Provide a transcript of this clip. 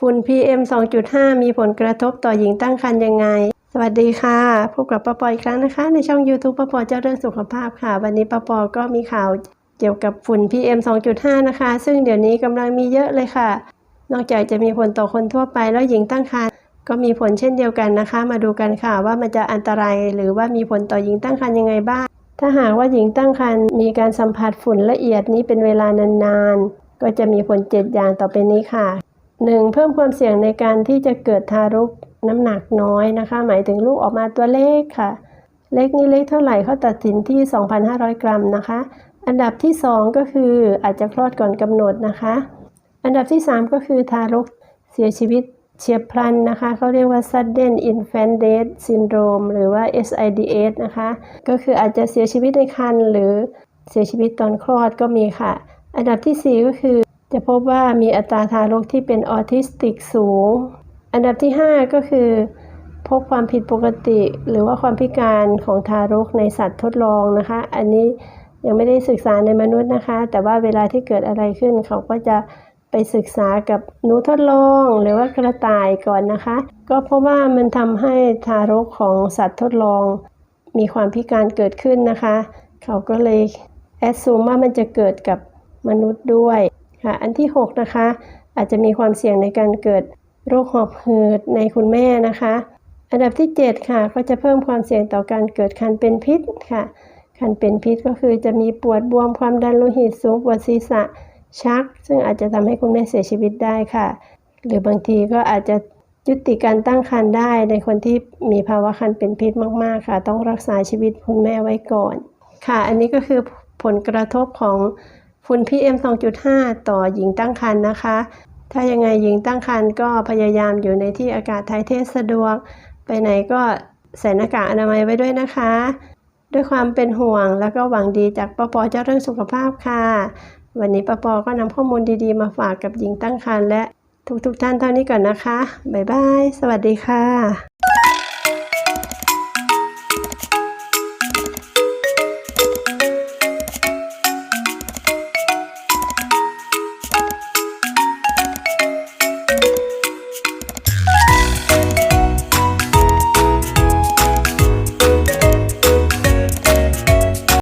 ฝุ่น PM 2.5 มีผลกระทบต่อหญิงตั้งครรภ์ยังไง สวัสดีค่ะ พบกับป้าปออีกครั้งนะคะ ในช่อง YouTube ป้าปอเจ้าเรื่องสุขภาพค่ะ วันนี้ป้าปอก็มีข่าวเกี่ยวกับฝุ่น PM 2.5 นะคะ ซึ่งเดี๋ยวนี้กำลังมีเยอะเลยค่ะ นอกจากจะมีผลต่อคนทั่วไปแล้วหญิงตั้งครรภ์ก็มีผลเช่นเดียวกันนะคะ มาดูกันค่ะว่ามันจะอันตรายหรือว่ามีผลต่อหญิงตั้งครรภ์ยังไงบ้าง ถ้าหากว่าหญิงตั้งครรภ์มีการสัมผัสฝุ่นละเอียดนี้เป็นเวลานานๆ ก็จะมีผลเจ็ดอย่างต่อไปนี้ค่ะ 1. เพิ่มความเสี่ยงในการที่จะเกิดทารกน้ำหนักน้อยนะคะ หมายถึงลูกออกมาตัวเล็กค่ะ เล็กนี่เล็กเท่าไหร่เขาตัดสินที่ 2,500 กรัมนะคะ อันดับที่ 2 ก็คืออาจจะคลอดก่อนกำหนดนะคะ อันดับที่ 3 ก็คือทารกเสียชีวิตเฉียบพลันนะคะเขาเรียกว่า sudden infant death syndrome หรือว่า SIDS นะคะ ก็คืออาจจะเสียชีวิตในครรภ์หรือเสียชีวิตตอนคลอดก็มีค่ะ อันดับที่ 4 ก็คือ จะพบว่ามีอัตราทารกที่เป็นออทิสติกสูง อันดับที่ 5 ก็คือ พบความผิดปกติ หรือว่าความพิการของทารกในสัตว์ทดลองนะคะ อันนี้ยังไม่ได้ศึกษาในมนุษย์นะคะ แต่ว่าเวลาที่เกิดอะไรขึ้นเขาก็จะไปศึกษากับหนูทดลองหรือว่ากระต่ายก่อนนะคะ ก็เพราะว่ามันทำให้ทารกของสัตว์ทดลอง มีความพิการเกิดขึ้นนะคะ เขาก็เลยแอดซูมว่ามันจะเกิดกับมนุษย์ด้วย ค่ะอันที่ 6 นะคะ อาจจะมีความเสี่ยงในการเกิดโรคหอบหืดในคุณแม่นะคะ อันดับที่ 7 ค่ะ ก็จะเพิ่มความเสี่ยงต่อการเกิดคันเป็นพิษค่ะ คันเป็นพิษก็คือจะมีปวดบวมความดันโลหิตสูงปวดศีรษะชัก ซึ่งอาจจะทำให้คุณแม่เสียชีวิตได้ค่ะ หรือบางทีก็อาจจะยุติการตั้งครรภ์ได้ในคนที่มีภาวะคันเป็นพิษมาก ๆ ค่ะ ต้องรักษาชีวิตคุณแม่ไว้ก่อน ค่ะ อันนี้ก็คือผลกระทบของ ฝุ่น PM 2.5 ต่อหญิงตั้งครรภ์นะคะ ถ้ายังไงหญิงตั้งครรภ์ก็พยายามอยู่ในที่อากาศถ่ายเทสะดวก ไปไหนก็ใส่หน้ากากอนามัยไว้ด้วยนะคะ ด้วยความเป็นห่วงแล้วก็หวังดีจากปปเจ้าเรื่องสุขภาพค่ะ วันนี้ปปก็นำข้อมูลดีๆ มาฝากกับหญิงตั้งครรภ์และทุกๆท่านเท่านี้ก่อนนะคะ บ๊ายบาย สวัสดีค่ะ